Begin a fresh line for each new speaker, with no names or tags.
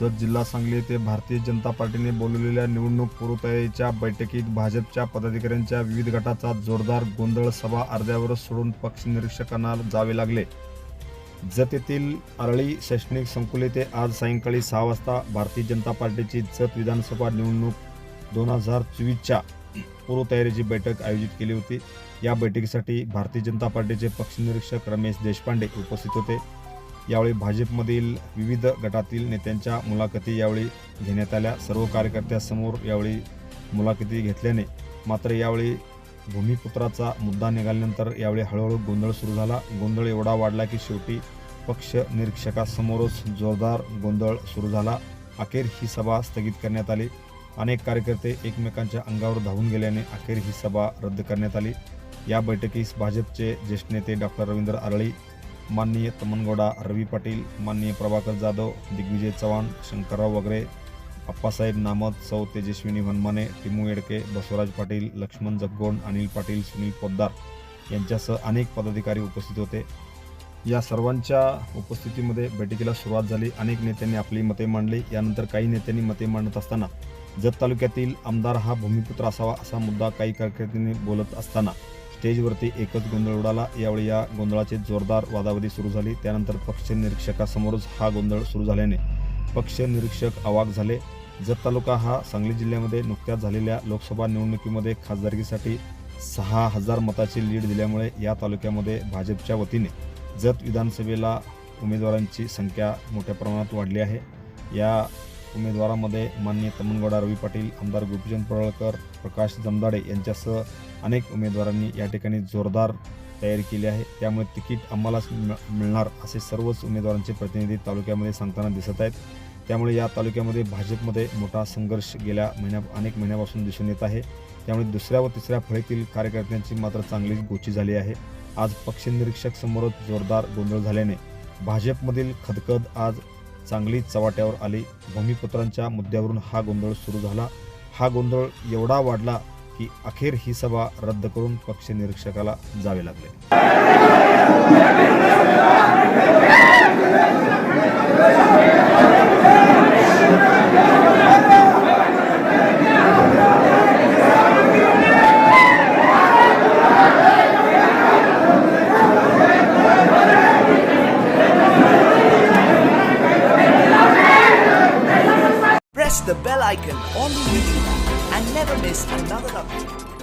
जत जिल्हा सांगली येथे भारतीय जनता पार्टीने बोलवलेल्या निवडणूक पूर्वतयारीच्या बैठकीत भाजपच्या पदाधिकाऱ्यांच्या विविध गटाचा जोरदार गोंधळ सभा अर्ध्यावरच सोडून पक्ष निरीक्षकांना जावे लागले. जत येथील अरळी शैक्षणिक संकुल येथे आज सायंकाळी सहा वाजता भारतीय जनता पार्टीची जत विधानसभा निवडणूक दोन हजार चोवीसच्या पूर्वतयारीची बैठक आयोजित केली होती. या बैठकीसाठी भारतीय जनता पार्टीचे पक्षनिरीक्षक रमेश देशपांडे उपस्थित होते. यावेळी भाजपमधील विविध गटातील नेत्यांच्या मुलाखती यावेळी घेण्यात आल्या. सर्व कार्यकर्त्यांसमोर यावेळी मुलाखती घेतल्याने मात्र यावेळी भूमिपुत्राचा मुद्दा निघाल्यानंतर यावेळी हळूहळू गोंधळ सुरू झाला. गोंधळ एवढा वाढला की शेवटी पक्ष निरीक्षकासमोरच जोरदार गोंधळ सुरू झाला. अखेर ही सभा स्थगित करण्यात आली. अनेक कार्यकर्ते एकमेकांच्या अंगावर धावून गेल्याने अखेर ही सभा रद्द करण्यात आली. या बैठकीस भाजपचे ज्येष्ठ नेते डॉक्टर रवींद्र आरळी माननीय तमनगौडा रवी पाटील माननीय प्रभाकर जाधव दिग्विजय चव्हाण शंकरराव वगैरे अप्पासाहेब नामत सौ तेजस्विनी वनमाने टिमू येडके बसवराज पाटील लक्ष्मण जगगोंड अनिल पाटील सुनील पोद्दार यांच्यासह अनेक पदाधिकारी उपस्थित होते. या सर्वांच्या उपस्थितीमध्ये बैठकीला सुरुवात झाली. अनेक नेत्यांनी आपली मते मांडली. यानंतर काही नेत्यांनी मते मांडत असताना जत तालुक्यातील आमदार हा भूमिपुत्र असावा असा मुद्दा काही कार्यकर्त्यांनी बोलत असताना स्टेजवरती एकच गोंधळ उडाला. यावेळी या गोंधळाची जोरदार वादावादी सुरू झाली. त्यानंतर पक्ष निरीक्षकासमोरच हा गोंधळ सुरू झाल्याने पक्ष निरीक्षक अवाक झाले. जत तालुका हा सांगली जिल्ह्यामध्ये नुकत्याच झालेल्या लोकसभा निवडणुकीमध्ये खासदारकीसाठी सहा हजार मताची लीड दिल्यामुळे या तालुक्यामध्ये भाजपच्या वतीने जत विधानसभेला उमेदवारांची संख्या मोठ्या प्रमाणात वाढली आहे. या उमेदवारामध्ये माननीय तमनगौडा रवी पाटील आमदार गोपीचंद पडळकर प्रकाश जमदाडे यांच्यासह अनेक उमेदवारांनी या ठिकाणी जोरदार तयारी केली आहे. त्यामुळे तिकीट आम्हालाच मिळ- मिळणार असे सर्वच उमेदवारांचे प्रतिनिधी तालुक्यामध्ये सांगताना दिसत आहेत. त्यामुळे या तालुक्यामध्ये भाजपमध्ये मोठा संघर्ष गेल्या महिन्या अनेक महिन्यापासून दिसून येत आहे. त्यामुळे दुसऱ्या व तिसऱ्या फळीतील कार्यकर्त्यांची मात्र चांगलीच गोची झाली आहे. आज पक्ष निरीक्षक समोरच जोरदार गोंधळ झाल्याने भाजपमधील खदखद आज चांगली चव्हाट्यावर आली. भूमिपुत्रांच्या मुद्द्यावरून हा गोंधळ सुरू झाला. हा गोंधळ एवढा वाढला की अखेर ही सभा रद्द करून पक्ष निरीक्षकाला जावे लागले. icon on the YouTube and never miss another update.